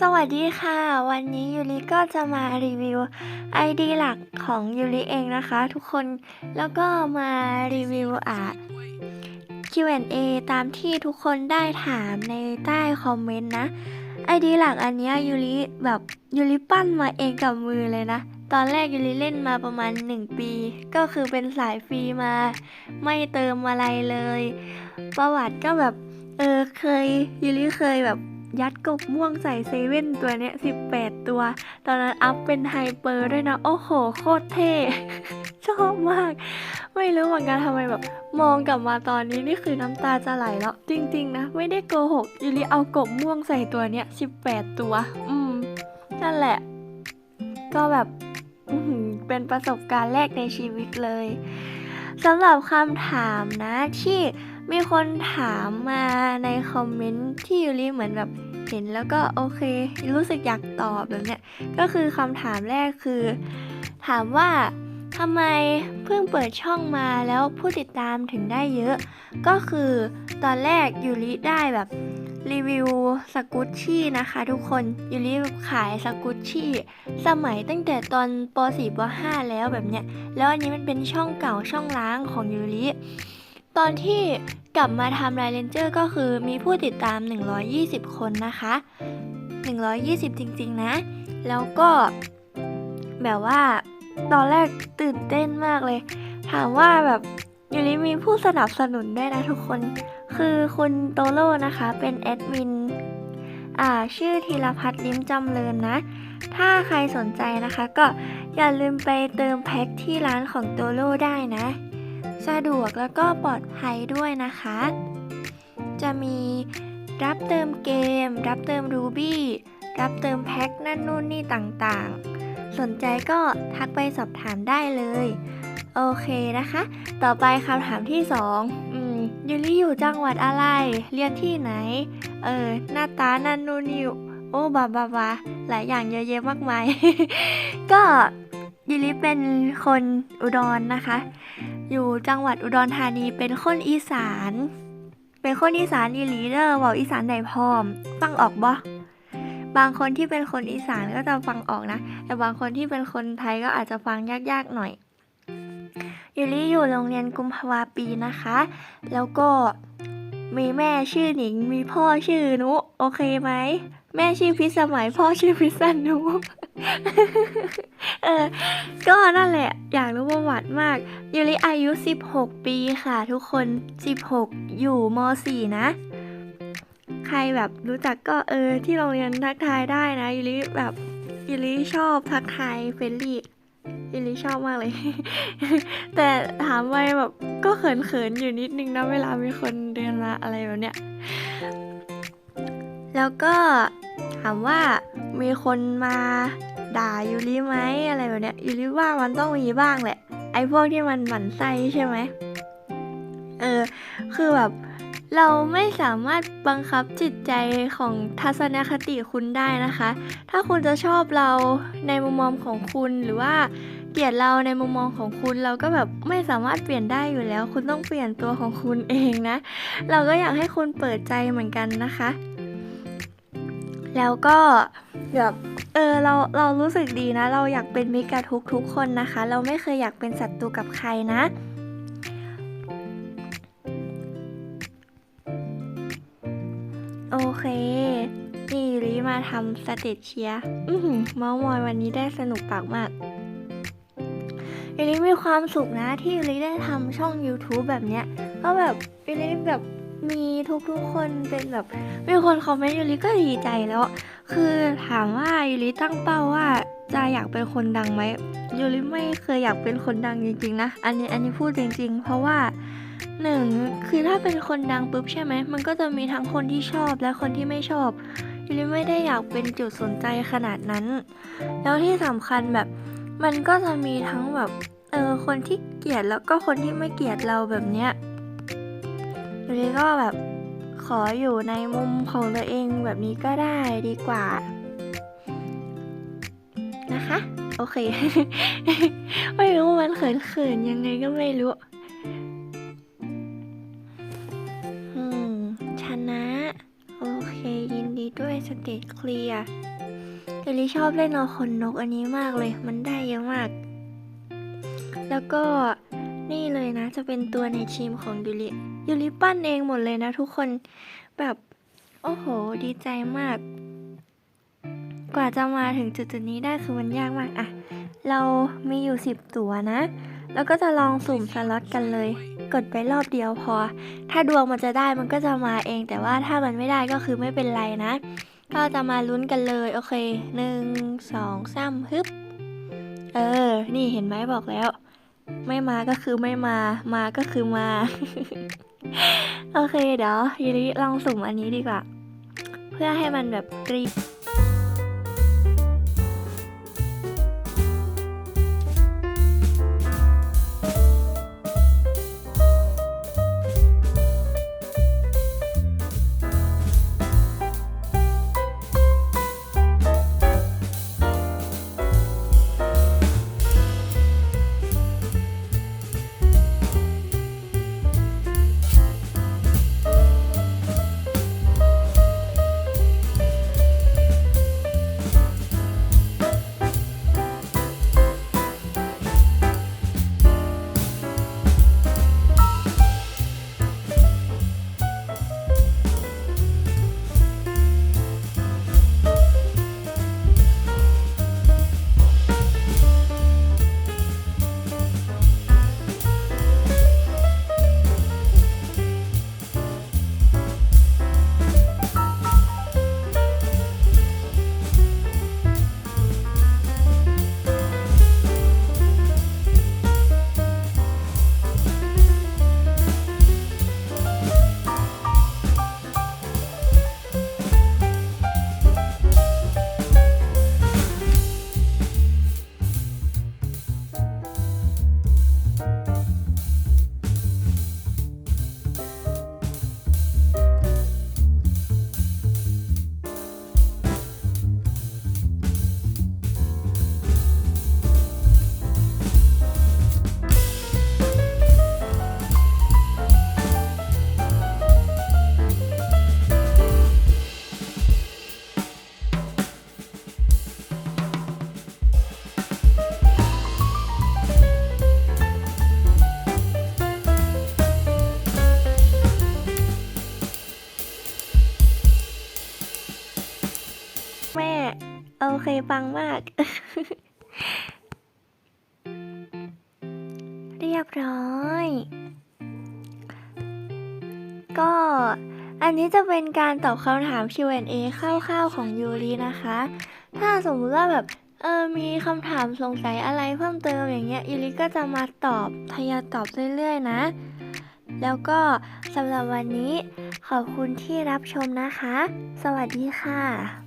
สวัสดีค่ะ วันนี้ยูริก็จะมารีวิว ID หลักของยูริเองนะคะทุกคนแล้วก็มารีวิวอะ Q&A ตามที่ทุกคนได้ถามในใต้คอมเมนต์นะ ID หลักอันนี้ยยูริแบบยูริปั้นมาเองกับมือเลยนะ ตอนแรกยูริเล่นมาประมาณ 1 ปี ก็คือเป็นสายฟรีมา ไม่เติมอะไรเลย ประวัติก็แบบเออเคยยูริเคยแบบ ยัดกบม่วงใส่เซเว่นตัวเนี้ย18ตัว ตอนนั้นอัพเป็นไฮเปอร์ด้วยนะ โอ้โห โคตรเท่ ชอบมาก ไม่รู้เหมือนกันทำไมแบบ มองกลับมาตอนนี้นี่คือน้ำตาจะไหลแล้ว จริง ๆ นะ ไม่ได้โกหกยูริเอากบม่วงใส่ตัวเนี้ย18ตัว อืม นั่นแหละ ก็แบบเป็นประสบการณ์แรกในชีวิตเลย สำหรับคำถามนะที่มีคนถามมาในคอมเมนต์ที่ยูริเหมือนแบบเห็นแล้วก็โอเค รู้สึกอยากตอบแบบเนี้ยก็คือคำถามแรกคือ ถามว่าทำไมเพิ่งเปิดช่องมาแล้วผู้ติดตามถึงได้เยอะ ก็คือตอนแรกยูริได้แบบ รีวิวสกุชชี่นะคะทุกคนยูริขายสกุชชี่สมัยตั้งแต่ตอนป .4 ป .5 แล้วแบบเนี้ย แล้วอันนี้มันเป็นช่องเก่าช่องล้างของยูริตอนที่กลับมาทำไลเลนเจอร์ก็คือมีผู้ติดตาม 120 คนนะคะ 120 จริงๆนะ แล้วก็แบบว่าตอนแรกตื่นเต้นมากเลย ถามว่าแบบยูริมีผู้สนับสนุนด้วยนะทุกคน คือคุณโตโร่นะคะ เป็นแอดมินอ่าชื่อธีรพัฒน์ลิ้มจำเริญนะ ถ้าใครสนใจนะคะ ก็อย่าลืมไปเติมแพ็คที่ร้านของโตโร่ได้นะ สะดวกแล้วก็ปลอดภัยด้วยนะคะ จะมีรับเติมเกม รับเติมรูบี้รับเติมแพ็คนั่นนู่นนี่ต่างๆ สนใจก็ทักไปสอบถามได้เลย โอเคนะคะ ต่อไปคำถามที่2อื ยูริอยู่จังหวัดอะไร เรียนที่ไหน เออ หน้าตานันนูนนี่โอ้บาบาบาหลายอย่างเยอะแยะมากมาย ก็ยูริเป็นคนอุดรนะคะ อยู่จังหวัดอุดรธานีเป็นคนอีสาน เป็นคนอีสานอีลีเดอร์บอกอีสานได้พร้อม ฟังออกบ่บางคนที่เป็นคนอีสานก็จะฟังออกนะ แต่บางคนที่เป็นคนไทยก็อาจจะฟังยากๆหน่อย ยูริอยู่โรงเรียนกุมภาวาปีนะคะ แล้วก็มีแม่ชื่อหนิง มีพ่อชื่อนุโอเคไหม แม่ชื่อพิสมัย พ่อชื่อพิสันนุเออ ก็นั่นแหละ อยากรู้ประวัติมากยูริอายุ 16 ปีค่ะทุกคน 16 อยู่ม .4 นะ ใครแบบรู้จักก็เออที่โรงเรียนทักทายได้นะยูริแบบยูริชอบทักทายเฟรนลี่ ยูริชอบมากเลย แต่ถามไปแบบก็เขินๆอยู่นิดนึงนะเวลามีคนเดินมาอะไรแบบเนี้ย แล้วก็ถามว่ามีคนมาด่ายูริไหมอะไรแบบเนี้ยยูริว่ามันต้องมีบ้างแหละ ไอ้พวกที่มันหมั่นไส้ใช่ไหมเออ คือแบบ เราไม่สามารถบังคับจิตใจของทัศนคติคุณได้นะคะ ถ้าคุณจะชอบเราในมุมมองของคุณหรือว่าเกลียดเราในมุมมองของคุณเราก็แบบไม่สามารถเปลี่ยนได้อยู่แล้ว คุณต้องเปลี่ยนตัวของคุณเองนะ เราก็อยากให้คุณเปิดใจเหมือนกันนะคะ แล้วก็แบบเออเราเรารู้สึกดีนะ เราอยากเป็นมิตรกับทุกทุกๆคนนะคะ เราไม่เคยอยากเป็นศัตรูกับใครนะ เค นี่ยูริมาทำสเตจเชียร์อื้อหือมอยวันนี้ได้สนุกปากมากยูริมีความสุขนะที่ยูริได้ทำช่อง YouTube แบบเนี้ย ก็แบบยูริแบบมีทุกๆคนเป็นแบบมีคนคอมเมนต์ยูริก็ดีใจแล้ว คือถามว่ายูริตั้งเป้าว่าจะอยากเป็นคนดังไหมยูริไม่เคยอยากเป็นคนดังจริงๆนะ อันนี้อันนี้พูดจริง ๆ เพราะว่า หนึ่งคือถ้าเป็นคนดังปุ๊บใช่ไหมมันก็จะมีทั้งคนที่ชอบและคนที่ไม่ชอบยูริไม่ได้อยากเป็นจุดสนใจขนาดนั้น แล้วที่สำคัญแบบมันก็จะมีทั้งแบบเออคนที่เกลียดแล้วก็คนที่ไม่เกลียดเราแบบเนี้ยยูริก็แบบขออยู่ในมุมของตัวเองแบบนี้ก็ได้ดีกว่า นะคะ โอเค ไม่รู้มันเขินๆยังไงก็ไม่รู้ สเตจเคลียร์ยูริชอบเล่นเอาคนนกอันนี้มากเลย มันได้เยอะมาก แล้วก็นี่เลยนะ จะเป็นตัวในทีมของยูริยูริปั้นเองหมดเลยนะทุกคนแบบ โอ้โห ดีใจมาก กว่าจะมาถึงจุดจุดๆนี้ได้คือมันยากมากอะเรามีอยู่ 10 ตัวนะ แล้วก็จะลองสุ่มสล็อตกันเลย กดไปรอบเดียวพอ ถ้าดวงมันจะได้มันก็จะมาเอง แต่ว่าถ้ามันไม่ได้ก็คือไม่เป็นไรนะ ก็จะมาลุ้นกันเลย โอเคหนึ่งสองสามฮึบ เออ นี่เห็นไหมบอกแล้ว ไม่มาก็คือไม่มา มาก็คือมา โอเคเดี๋ยวยูริลองสุ่มอันนี้ดีกว่า เพื่อให้มันแบบกรี โอเคปังมาก เรียบร้อย ก็อันนี้จะเป็นการตอบคำถาม Q&A คร่าวๆของยูรินะคะ ถ้าสมมติว่าแบบเออมีคำถามสงสัยอะไรเพิ่มเติมอย่างเงี้ยยูริก็จะมาตอบทยอยตอบเรื่อยๆนะ แล้วก็สำหรับวันนี้ขอบคุณที่รับชมนะคะ สวัสดีค่ะ